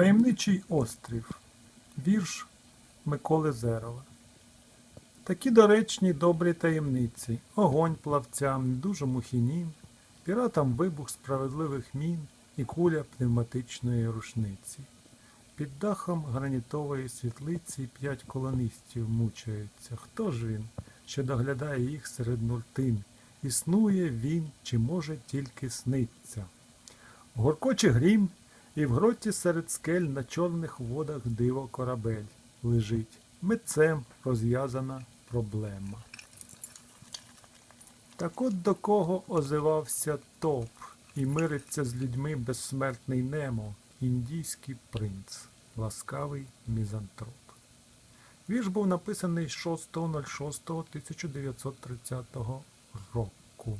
Таємничий острів. Вірш Миколи Зерова. Такі доречні добрі таємниці, огонь плавцям, недужому хінін, піратам вибух справедливих мін і куля пневматичної рушниці. Під дахом гранітової світлиці п'ять колонистів мучаються. Хто ж він, що доглядає їх серед нуртин? Існує він, чи може тільки сниться? Горкоче грім, і в гроті серед скель на чорних водах диво корабель лежить. Митцем розв'язана проблема. Так от до кого озивався топ, і мириться з людьми безсмертний Немо, індійський принц, ласкавий мізантроп. Вірш був написаний 6.06.1930 року.